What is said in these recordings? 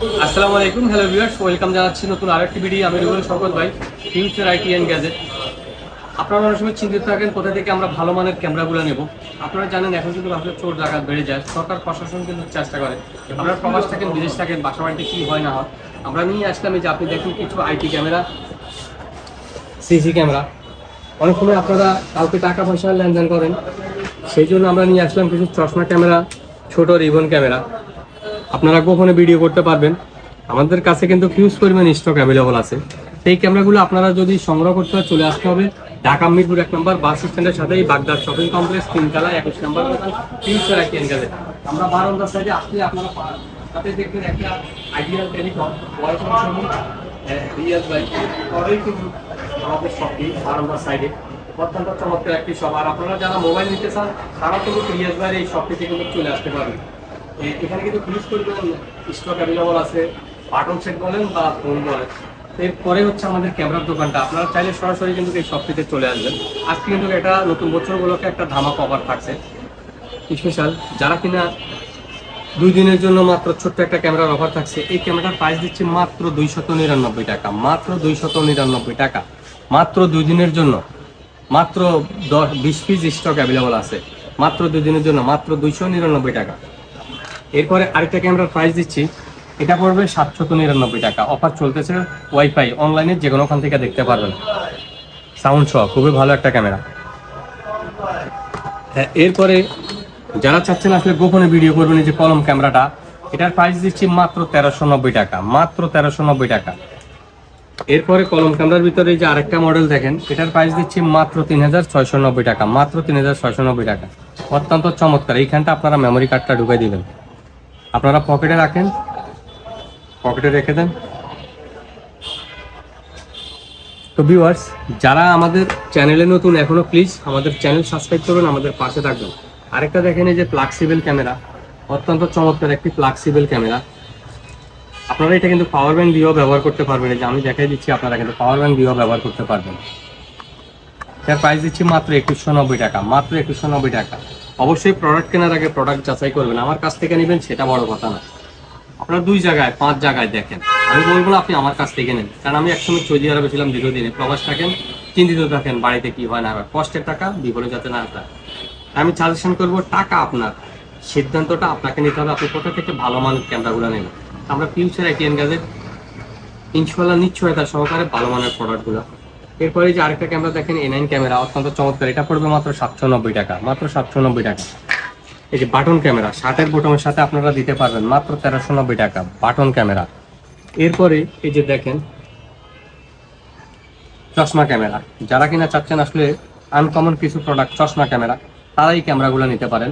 আসসালামু আলাইকুম hello viewers welcome জানাচ্ছি নতুন আরেকটি ভিডিও আমি রুবেল শওকত ভাই ফিউচার আইটি অ্যান্ড গ্যাজেট আপনারা অনেক সময় চিন্তিত থাকেন কোথা থেকে আমরা ভালো মানের ক্যামেরাগুলো নেব। আপনারা জানেন এখন কিন্তু আসলে চোর ডাকাত বেড়ে যায়, সরকার প্রশাসন কিন্তু চেষ্টা করে। আপনারা প্রবাস থাকেন, বিদেশ থাকেন, বাসা বাড়িতে কী হয় না হয়। আমরা নিয়ে আসলাম যে আপনি দেখুন কিছু আইটি ক্যামেরা সিসি ক্যামেরা। অনেক সময় আপনারা কাউকে টাকা পয়সা লেনদেন করেন, সেই জন্য আমরা নিয়ে আসলাম কিছু চশমা ক্যামেরা, ছোট রিবন ক্যামেরা। আপনারা গোপনে ভিডিও করতে পারবেন। আমাদের কাছে কিন্তু হিউজ পরিমাণ স্টক অ্যাভেলেবল আছে। সেই ক্যামেরাগুলো আপনারা যদি সংগ্রহ করতে হয়, চলে আসতে হবে। ঢাকা মিরপুর এক নম্বর বাস স্ট্যান্ডের সাথেই বাগদার শপিং কমপ্লেক্স তিনতলা, একুশ নম্বর ফিউচার একটি গেলে আমরা বারান্দার সাইডে আসলে আপনারা সাথে দেখবেন একটা আইডিয়াল টেলিকম শপটি বারান্দার সাইডে অত্যন্ত চমৎকার একটি শপ আর আপনারা যারা মোবাইল নিতে চান, তারা কিন্তু এই শপটিতে কিন্তু চলে আসতে পারবেন। এখানে কিন্তু ফিউজ পরিমাণ স্টক অ্যাভেলেবল আছে পাটন সেট বলেন বা ফোন বলেন এরপরে হচ্ছে আমাদের ক্যামেরার দোকানটা। আপনারা চাইলে সরাসরি কিন্তু এই শপটিতে চলে আসবেন। আজকে কিন্তু এটা নতুন বছর উপলক্ষে একটা ধামাক অফার থাকছে। স্পেশাল যারা কিনা দুই দিনের জন্য মাত্র ছোট্ট একটা ক্যামেরার অফার থাকছে, এই ক্যামেরার প্রাইস দিচ্ছে মাত্র দুইশত নিরানব্বই টাকা। মাত্র দুইশত নিরানব্বই টাকা। মাত্র দুই দিনের জন্য। মাত্র দশ, বিশ পিস স্টক অ্যাভেলেবল আছে। মাত্র দুই দিনের জন্য। মাত্র দুইশো নিরানব্বই টাকা। এরপরে আরেকটা ক্যামেরার প্রাইস দিচ্ছি। এটা পড়বে সাতশত নিরানব্বই টাকা। অফার চলতেছে ওয়াইফাই অনলাইনে যে কোনো ওখান থেকে দেখতে পারবেন। সাউন্ড সহ, খুবই ভালো একটা ক্যামেরা এরপরে যারা চাচ্ছেন আসলে গোপনে ভিডিও করবেন, এই যে কলম ক্যামেরাটা এটার প্রাইস দিচ্ছি মাত্র তেরোশো নব্বই টাকা। মাত্র তেরোশো নব্বই টাকা। এরপরে কলম ক্যামেরার ভিতরে যে আরেকটা মডেল দেখেন, এটার প্রাইস দিচ্ছি মাত্র তিন হাজার ছয়শো নব্বই টাকা। মাত্র তিন হাজার ছয়শো নব্বই টাকা। অত্যন্ত চমৎকার। এইখানটা আপনারা মেমোরি কার্ডটা ঢুকাই দিবেন। আপনারা পকেটে রাখেন। পকেটে রেখে দেন। তো ভিউয়ার্স যারা আমাদের চ্যানেলে নতুন এখনও প্লিজ আমাদের চ্যানেল সাবস্ক্রাইব করুন, আমাদের পাশে থাকবেন। আরেকটা দেখেন, এই যে ফ্লাক্সিবল ক্যামেরা অত্যন্ত চমৎকার একটি ফ্লাক্সিবল ক্যামেরা আপনারা এটা কিন্তু পাওয়ার ব্যাংক দিয়েও ব্যবহার করতে পারবেন। এই যে আমি দেখাই দিচ্ছি, আপনারা কিন্তু পাওয়ার ব্যাংক দিয়েও ব্যবহার করতে পারবেন। এটার প্রাইস দিচ্ছি মাত্র একুশশো নব্বই টাকা, মাত্র একুশশো নব্বই টাকা। অবশ্যই প্রোডাক্ট কেনার আগে প্রোডাক্ট যাচাই করবেন। আমার কাছ থেকে নেবেন, সেটা বড় কথা না। আপনারা দুই জায়গায়, পাঁচ জায়গায় দেখেন। আমি বলব না আপনি আমার কাছ থেকে নেন। কারণ আমি একসময় সৌদি আরবে ছিলাম দীর্ঘদিনে। প্রবাস থাকেন, চিন্তিত থাকেন, বাড়িতে কি হয় না হয়। কষ্টের টাকা বিপরে যাতে না যায়। আমি সাজেশন করব, টাকা আপনার। সিদ্ধান্তটা আপনাকে নিতে হবে। আপনি কোথা থেকে ভালো মানের ক্যামেরাগুলো নেবেন? আমরা ফিউচার আইটিএন গ্যাজেট ইনশাল্লাহ নিশ্চয়তা সহকারে ভালো মানের প্রোডাক্টগুলো এরপরে যে আরেকটা ক্যামেরা দেখেন এ নাইন ক্যামেরা অত্যন্ত চমৎকার। এটা পড়বে মাত্র সাতশো নব্বই টাকা, মাত্র সাতশো নব্বই টাকা। এই যে বাটন ক্যামেরা শার্টের বোটনের সাথে আপনারা দিতে পারবেন মাত্র তেরোশো নব্বই টাকা বাটন ক্যামেরা এরপরে এই যে দেখেন, চশমা ক্যামেরা যারা কিনা চাচ্ছেন আসলে আনকমন কিছু প্রোডাক্ট চশমা ক্যামেরা তারা এই ক্যামেরাগুলো নিতে পারেন।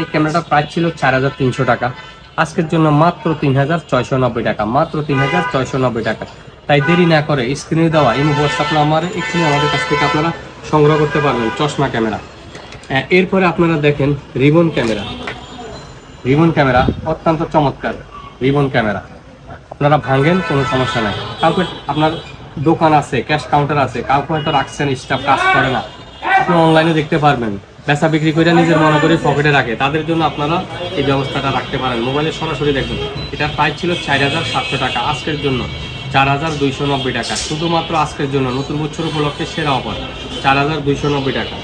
এই ক্যামেরাটা প্রাইস ছিল চার হাজার তিনশো টাকা। আজকের জন্য মাত্র তিন হাজার ছয়শো নব্বই টাকা, মাত্র তিন হাজার ছয়শো নব্বই টাকা। তাই দেরি না করে স্ক্রিনে দেওয়া ইমো হোয়াটসঅ্যাপ নাম্বারে এক্ষুনি আমাদের কাছ থেকে আপনারা সংগ্রহ করতে পারবেন, চশমা ক্যামেরা। এরপরে আপনারা দেখেন রিবন ক্যামেরা। রিবন ক্যামেরা অত্যন্ত চমৎকার, রিবন ক্যামেরা। আপনারা ভাঙেন, কোনো সমস্যা নাই। কাউকে আপনার দোকান আছে ক্যাশ কাউন্টার আছে, কাউকে হয়তো রাখছেন স্টাফ কাজ করে না। আপনি অনলাইনে দেখতে পারবেন। বেচা বিক্রি করে নিজের মনে করে পকেটে রাখে। তাদের জন্য আপনারা এই ব্যবস্থাটা রাখতে পারেন। মোবাইলে সরাসরি দেখুন, এটার প্রাইস ছিল চার হাজার সাতশো টাকা আজকের জন্য। চার হাজার দুইশো নব্বই টাকা। শুধুমাত্র আজকের জন্য, নতুন বছর উপলক্ষে সেরা অফার। চার হাজার দুইশো নব্বই টাকা।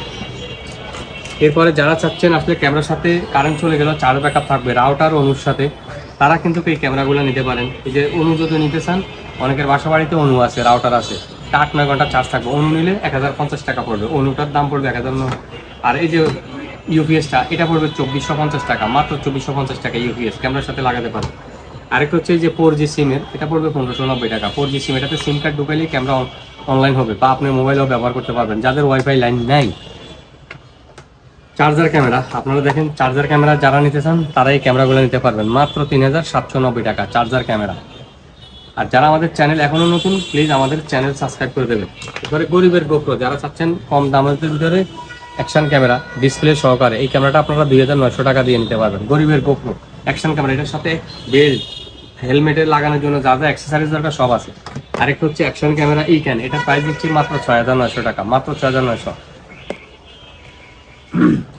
এরপরে যারা চাচ্ছেন আসলে ক্যামেরার সাথে কারেন্ট চলে গেল চার্জ ব্যাকআপ থাকবে রাউটার অনুর সাথে, তারা কিন্তু এই ক্যামেরাগুলো নিতে পারেন। এই যে অনু যদি নিতে চান, অনেকের বাসা বাড়িতে অনু আছে রাউটার আছে আট, নয় ঘণ্টা চার্জ থাকবে। অনু নিলে এক হাজার পঞ্চাশ টাকা পড়বে, অনুটার দাম পড়বে এক হাজার আর এই যে ইউপিএসটা এটা পড়বে চব্বিশশো পঞ্চাশ টাকা, মাত্র চব্বিশশো পঞ্চাশ টাকা ইউপিএস ক্যামেরার সাথে লাগাতে পারেন। আরেকটা হচ্ছে যে ফোর জি সিমের এটা পড়বে পনেরোশো নব্বই টাকা। ফোর জি সিম এটাতে সিম কার্ড ঢুকাইলেই ক্যামেরা অনলাইন হবে বা আপনি মোবাইলও ব্যবহার করতে পারবেন। যাদের ওয়াইফাই লাইন নাই চার্জার ক্যামেরা আপনারা দেখেন চার্জার ক্যামেরা যারা নিতে চান তারা এই ক্যামেরাগুলো নিতে পারবেন। মাত্র তিন হাজার সাতশো নব্বই টাকা চার্জার ক্যামেরা আর যারা আমাদের চ্যানেল এখনও নতুন প্লিজ আমাদের চ্যানেল সাবস্ক্রাইব করে দেবেন। এবারে গরিবের গোপ্রো যারা চাচ্ছেন কম দামের ভিতরে অ্যাকশন ক্যামেরা ডিসপ্লে সহকারে, এই ক্যামেরাটা আপনারা দুই হাজার নয়শো টাকা দিয়ে নিতে পারবেন। গরিবের গোপ্রো অ্যাকশন ক্যামেরা এটার সাথে বেল্ট হেলমেটে লাগানোর জন্য যা যা অ্যাক্সেসারিজ দরকার সব আছে। আরেকটা হচ্ছে অ্যাকশন ক্যামেরা এই ক্যান এটা প্রাইস দিচ্ছি মাত্র ছয় হাজার নয়শো টাকা, মাত্র ছয় হাজার নয়শো।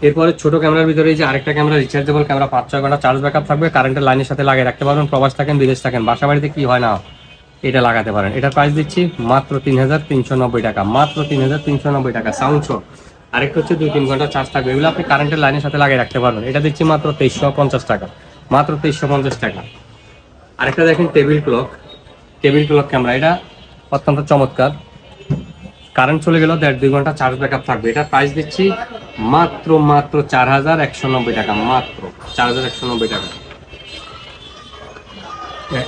এরপরে ছোট ক্যামেরার ভিতরে এই যে আরেকটা ক্যামেরা রিচার্জেবল ক্যামেরা পাঁচ ছয় ঘণ্টা চার্জ ব্যাকআপ থাকবে কারেন্টের লাইনের সাথে লাগিয়ে রাখতে পারবেন, প্রবাস থাকেন, বিদেশ থাকেন, বাসা বাড়িতে কি হয় না এটা লাগাতে পারেন। এটার প্রাইস দিচ্ছি মাত্র তিন হাজার তিনশো নব্বই টাকা, মাত্র তিন হাজার তিনশো নব্বই টাকা সাউন্ড শো আরেকটা হচ্ছে দুই তিন ঘণ্টা চার্জ থাকবে, এগুলো আপনি কারেন্টের লাইনের সাথে লাগিয়ে রাখতে পারবেন, এটা দিচ্ছি মাত্র তেইশশো পঞ্চাশ টাকা, মাত্র তেইশশো পঞ্চাশ টাকা। আরেকটা দেখেন table clock. Table clock camera, এটা অত্যন্ত চমৎকার। কারেন্ট চলে গেল দেড় দুই ঘণ্টা চার্জ ব্যাকআপ থাকবে। এটার প্রাইস দিচ্ছি মাত্র মাত্র চার হাজার একশো নব্বই টাকা, মাত্র চার হাজার একশো নব্বই টাকা।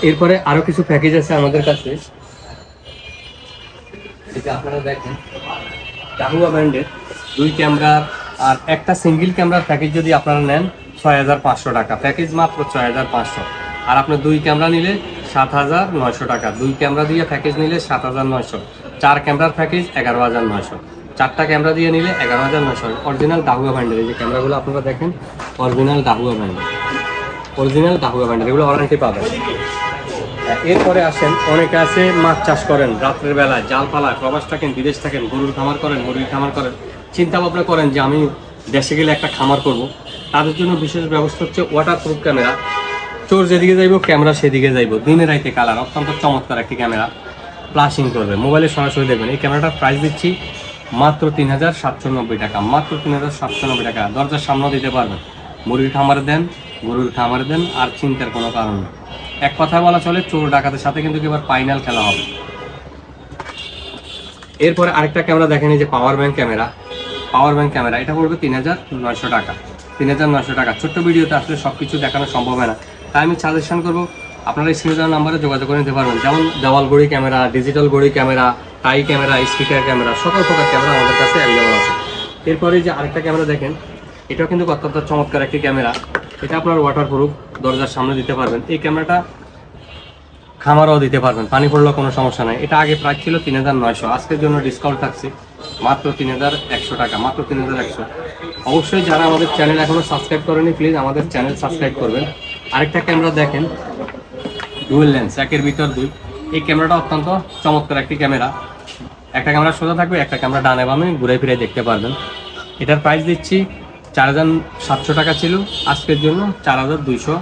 এরপরে আরও কিছু প্যাকেজ আছে আমাদের কাছে। এটা আপনারা দেখেন ডাহুয়া ব্র্যান্ডের দুই ক্যামেরার আর একটা সিঙ্গেল ক্যামেরার প্যাকেজ যদি আপনারা নেন ছয় হাজার পাঁচশো টাকা। প্যাকেজ মাত্র ছয় হাজার পাঁচশো। আর আপনার দুই ক্যামেরা নিলে সাত হাজার নয়শো টাকা। দুই ক্যামেরা দিয়ে প্যাকেজ নিলে সাত হাজার নয়শো। চার ক্যামেরার প্যাকেজ এগারো হাজার নয়শো। চারটা ক্যামেরা দিয়ে নিলে এগারো হাজার নয়শো। অরিজিনাল ডাহুয়া ব্র্যান্ডের এই যে ক্যামেরাগুলো আপনারা দেখেন অরিজিনাল ডাহুয়া ব্র্যান্ডের অরিজিনাল ডাহুয়া ব্র্যান্ডের এগুলো ওয়ারেন্টি পাবেন। এরপরে আসেন, অনেকে আছে মাছ চাষ করেন, রাত্রের বেলায় জাল পালায় প্রবাস থাকেন, বিদেশ থাকেন, গরুর খামার করেন, মুরগির খামার করেন। চিন্তা ভাবনা করেন যে আমি দেশে গেলে একটা খামার করব। তাদের জন্য বিশেষ ব্যবস্থা হচ্ছে ওয়াটার প্রুফ ক্যামেরা চোর যেদিকে যাইব, ক্যামেরা সেদিকে যাইব। দিনে রাইতে কালার, অত্যন্ত চমৎকার একটি ক্যামেরা ফ্লাশিং করবে। মোবাইলে সরাসরি দেখবেন, এই ক্যামেরাটার প্রাইস দিচ্ছি মাত্র তিন হাজার সাতশো নব্বই টাকা, মাত্র তিন হাজার সাতশো নব্বই টাকা। দরজার সামনে দিতে পারবেন। মুরগির খামারে দেন, গরুর খামারে দেন, আর চিন্তার কোনো কারণ নেই। এক কথায় বলা চলে, চোর ডাকাতের সাথে কিন্তু এবার ফাইনাল খেলা হবে। এরপরে আরেকটা ক্যামেরা দেখেন যে power bank camera. Power bank camera, এটা পড়বে তিন হাজার নয়শো টাকা। তিন হাজার নয়শো টাকা। ছোট্ট ভিডিওতে আসলে সব কিছু দেখানো সম্ভব হয় না। তাই আমি সাজেশন করব, আপনারা স্ক্রিনে দেওয়ার নাম্বারে যোগাযোগ করে নিতে পারবেন। যেমন দেওয়াল ঘড়ি ক্যামেরা ডিজিটাল ঘড়ি camera tie camera speaker camera সকল প্রকার ক্যামেরা আমাদের কাছে অ্যাভেলেবল আছে। এরপরে যে আরেকটা ক্যামেরা দেখেন, এটাও কিন্তু অত্যন্ত চমৎকার একটি ক্যামেরা এটা আপনার ওয়াটারপ্রুফ দরজার সামনে দিতে পারবেন। এই ক্যামেরাটা খামারও দিতে পারবেন, পানি পড়লেও কোনো সমস্যা নাই। এটা আগে প্রায় ছিল তিন হাজার নয়শো। আজকের জন্য ডিসকাউন্ট থাকছে। মাত্র তিন হাজার একশো টাকা, মাত্র তিন হাজার একশো। অবশ্যই যারা আমাদের চ্যানেল এখনও সাবস্ক্রাইব করেনি প্লিজ আমাদের চ্যানেল সাবস্ক্রাইব করবেন। আরেকটা ক্যামেরা দেখেন ডুয়েল লেন্স একের ভিতর দুই। এই ক্যামেরাটা অত্যন্ত চমৎকার একটি ক্যামেরা একটা ক্যামেরা সোজা থাকবে, একটা ক্যামেরা ডানে বামে ঘুরে ফিরে দেখতে পারবেন। এটার প্রাইস দিচ্ছি চার হাজার সাতশো টাকা ছিল, আজকের জন্য চার হাজার দুইশো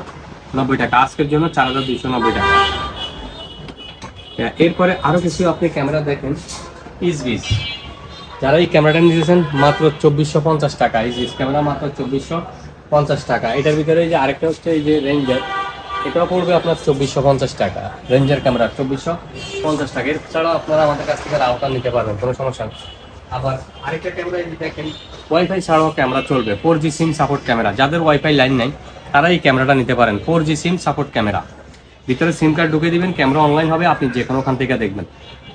নব্বই টাকা। আজকের জন্য চার হাজার দুইশো নব্বই টাকা। এরপরে আরও কিছু আপনি ক্যামেরা দেখেন, ইসবিস। যারা এই ক্যামেরাটা নিয়েছেন মাত্র চব্বিশশো পঞ্চাশ টাকা। ইসবিস ক্যামেরা মাত্র চব্বিশশো পঞ্চাশ টাকা। এটার ভিতরে এই যে আরেকটা হচ্ছে এই যে রেঞ্জার এটাও পড়বে আপনার চব্বিশশো পঞ্চাশ টাকা। রেঞ্জার ক্যামেরা, চব্বিশশো পঞ্চাশ টাকা। এছাড়াও আপনারা আমাদের কাছ থেকে রাউটার নিতে পারবেন, কোনো সমস্যা নেই। আবার আরেকটা ক্যামেরা এই যে দেখেন ওয়াইফাই ছাড়াও ক্যামেরা চলবে four G SIM support camera. যাদের ওয়াইফাই লাইন নাই, তারা এই ক্যামেরাটা নিতে পারেন four G SIM support camera. ভিতরে সিম কার্ড ঢুকে দিবেন, ক্যামেরা অনলাইন হবে, আপনি যে কোনোখান থেকে দেখবেন।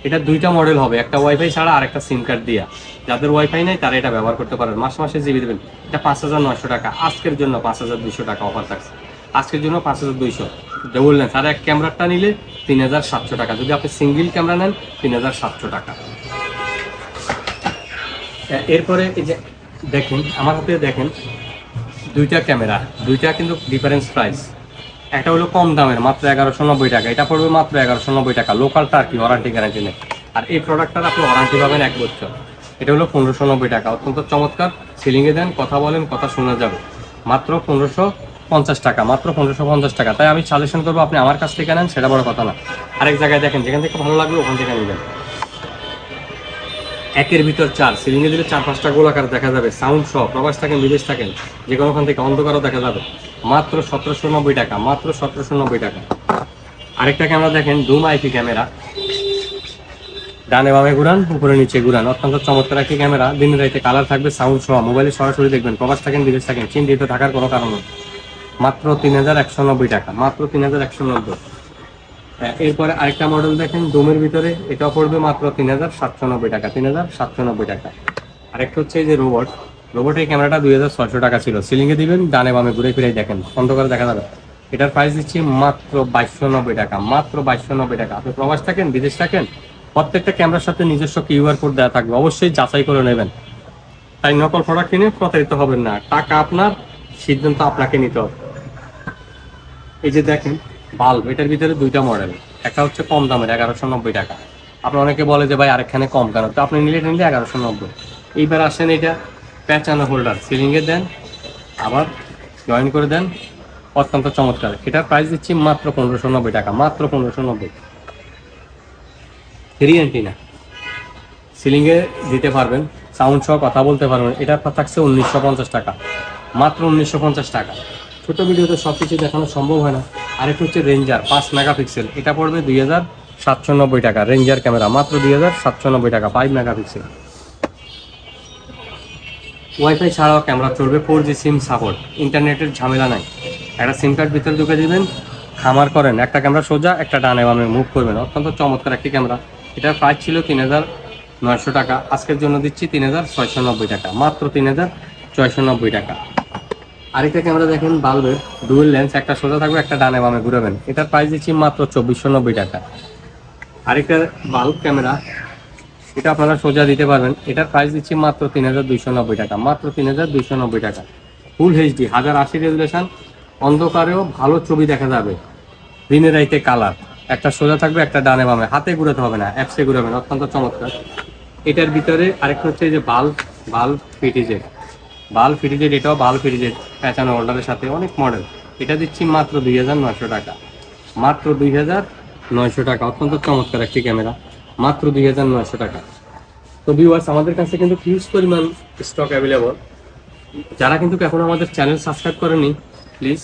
এটা দুইটা মডেল হবে, একটা ওয়াইফাই ছাড়া আর একটা সিম কার্ড দিয়া। যাদের ওয়াইফাই নাই, তারা এটা ব্যবহার করতে পারেন। মাসে মাসে জিবি দেবেন। এটা পাঁচ হাজার নয়শো টাকা। আজকের জন্য পাঁচ হাজার দুইশো টাকা অফার থাকছে। আজকের জন্য পাঁচ হাজার দুইশো। ডবল লেন্স আর এক ক্যামেরাটা নিলে তিন হাজার সাতশো টাকা। যদি আপনি সিঙ্গেল ক্যামেরা নেন, তিন হাজার সাতশো টাকা। এরপরে এই যে দেখুন, আমার হাতে দেখেন, দুইটা ক্যামেরা দুইটা কিন্তু ডিফারেন্স প্রাইস একটা হলো কম দামের, মাত্র এগারোশো নব্বই টাকা। এটা পড়বে মাত্র এগারোশো নব্বই টাকা। লোকালটা আর কি ওয়ারান্টি গ্যারান্টি নেই। আর এই প্রোডাক্টটার আপনি ওয়ারান্টি পাবেন এক বছর। এটা হলো পনেরোশো নব্বই টাকা। অত্যন্ত চমৎকার। সিলিংয়ে দেন, কথা বলেন, কথা শোনা যাবে। মাত্র পনেরোশো পঞ্চাশ টাকা, মাত্র পনেরোশো পঞ্চাশ টাকা। তাই আমি সাজেশন করব, আপনি আমার কাছ থেকে নেন, সেটা বড় কথা না। আরেক জায়গায় দেখেন, যেখান থেকে ভালো লাগবে, ওখান থেকে নেবেন। একের ভিতর চার। সিলিংয়ে দিলে চার, পাঁচটা গোলাকার দেখা যাবে। সাউন্ড সহ, প্রবাস থাকেন, বিদেশ থাকেন যে কোনোখান থেকে অন্ধকারও দেখা যাবে। মাত্র সতেরোশো নব্বই টাকা মাত্র সতেরোশো নব্বই টাকা। আরেকটা ক্যামেরা দেখেন ডুম আইপি ক্যামেরা। ডানে বামে ঘুরান উপরে নিচে ঘুরান। অত্যন্ত চমৎকার একটি ক্যামেরা। দিনের রাইতে কালার থাকবে সাউন্ড সহ। মোবাইলে সরাসরি দেখবেন প্রবাস থাকেন বিদেশ থাকেন চিন্তিত থাকার কোনো কারণ নেই। মাত্র তিন হাজার একশো নব্বই টাকা মাত্র তিন হাজার একশো নব্বই। হ্যাঁ, এরপরে আরেকটা মডেল দেখেন ডোমের ভিতরে। এটা পড়বে মাত্র তিন হাজার সাতশো নব্বই টাকা তিন হাজার সাতশো নব্বই টাকা। আরেকটা হচ্ছে এই যে রোবট রোবটের ক্যামেরাটা দুই হাজার ছয়শো টাকা ছিল। সিলিংয়ে দিবেন, ডানে বামে ঘুরে ফিরে দেখেন। অন্ধকারে দেখা যাবে। এটার প্রাইস দিচ্ছি মাত্র বাইশশো নব্বই টাকা, মাত্র বাইশশো নব্বই টাকা। আপনি প্রবাস থাকেন, বিদেশ থাকেন, প্রত্যেকটা ক্যামেরার সাথে নিজস্ব কিউআর কোড দেওয়া থাকবে। অবশ্যই যাচাই করে নেবেন। তাই নকল প্রোডাক্ট কিনে প্রতারিত হবেন না। টাকা আপনার, সিদ্ধান্ত আপনাকে নিতে হবে। এই যে দেখেন বাল্ব এটার ভিতরে দুইটা মডেল একটা হচ্ছে কম দামের, এগারোশো নব্বই টাকা। আপনার অনেকে বলে যে, ভাই, আরেকখানে কম কেন? তো আপনি নিলে নিলে এগারোশো নব্বই। এইবার আসেন এটা। প্যাচানো হোল্ডার সিলিংয়ে দেন, আবার জয়েন করে দেন, অত্যন্ত চমৎকার। এটার প্রাইস দিচ্ছি মাত্র পনেরোশো নব্বই টাকা, মাত্র পনেরোশো নব্বই। থ্রি অ্যান্টিনা সিলিংয়ে দিতে পারবেন সাউন্ড সহ কথা বলতে পারবেন এটার থাকছে উনিশশো পঞ্চাশ টাকা, মাত্র উনিশশো পঞ্চাশ টাকা। ছোট ভিডিওতে সব কিছু দেখানো সম্ভব হয় না। আরেকটা হচ্ছে রেঞ্জার পাঁচ মেগাপিক্সেল এটা পড়বে দুই হাজার সাতশো নব্বই টাকা। রেঞ্জার ক্যামেরা মাত্র দুই হাজার সাতশো নব্বই টাকা ফাইভ মেগাপিক্সেল ওয়াইফাই ছাড়াও ক্যামেরা চলবে ফোর জি সিম সাপোর্ট ইন্টারনেটের ঝামেলা নাই। একটা সিম কার্ড ভিতরে ঢুকে দেবেন, খামার করেন। একটা ক্যামেরা সোজা, একটা ডানে বামে মুভ করবেন। অত্যন্ত চমৎকার একটি ক্যামেরা। এটার প্রাইস ছিল তিন হাজার নয়শো টাকা। আজকের জন্য দিচ্ছি তিন হাজার ছয়শো নব্বই টাকা। মাত্র তিন হাজার ছয়শো নব্বই টাকা। আরেকটা ক্যামেরা দেখেন, বাল্বের ডুয়েল লেন্স একটা সোজা থাকবে, একটা ডানে বামে ঘুরাবেন। এটার প্রাইস দিচ্ছি মাত্র চব্বিশশো নব্বই টাকা। আরেকটা বাল্ব ক্যামেরা এটা আপনারা সোজা দিতে পারবেন। এটার প্রাইস দিচ্ছি মাত্র তিন হাজার নব্বই টাকা। মাত্র তিন হাজার নব্বই টাকা। ফুল এইচডি হাজার আশি রেজুলেশন অন্ধকারেও ভালো ছবি দেখা যাবে। দিনের রাইতে কালার একটা সোজা থাকবে, একটা ডানে বামে। হাতে ঘুরাতে হবে না অ্যাপসে ঘুরাবেন, অত্যন্ত চমৎকার। এটার ভিতরে আরেকটা হচ্ছে যে বাল্ব বাল্ব ফিটিজের বাল্ব ফিটিজের এটাও বাল্ব ফিটিজের প্যাচানো অর্ডারের সাথে অনেক মডেল এটা দিচ্ছি মাত্র দুই হাজার নয়শো টাকা। মাত্র দুই হাজার নয়শো টাকা। অত্যন্ত চমৎকার একটি ক্যামেরা মাত্র দুই হাজার নয়শো টাকা। তো ভিউয়ার্স আমাদের কাছে কিন্তু হিউজ পরিমাণ স্টক অ্যাভেলেবল যারা কিন্তু এখন আমাদের চ্যানেল সাবস্ক্রাইব করেনি প্লিজ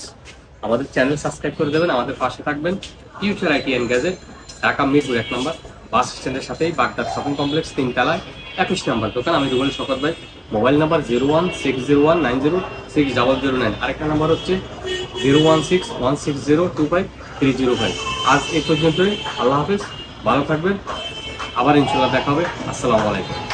আমাদের চ্যানেল সাবস্ক্রাইব করে দেবেন, আমাদের পাশে থাকবেন। Future IT and gadget Dhaka Mirpur এক নম্বর, বাস স্ট্যান্ডের সাথেই বাগদাদ শপিং কমপ্লেক্স তিনতলায় একুশ নাম্বার দোকান। আমি রুবেল শকত ভাই, mobile number zero one six zero one nine zero six double zero nine আরেকটা নাম্বার হচ্ছে zero one six one six zero two five three zero five আজ এই পর্যন্তই, আল্লাহ হাফিজ, ভালো থাকবেন। আবার ইনশাল্লাহ দেখা হবে। আসসালামু আলাইকুম।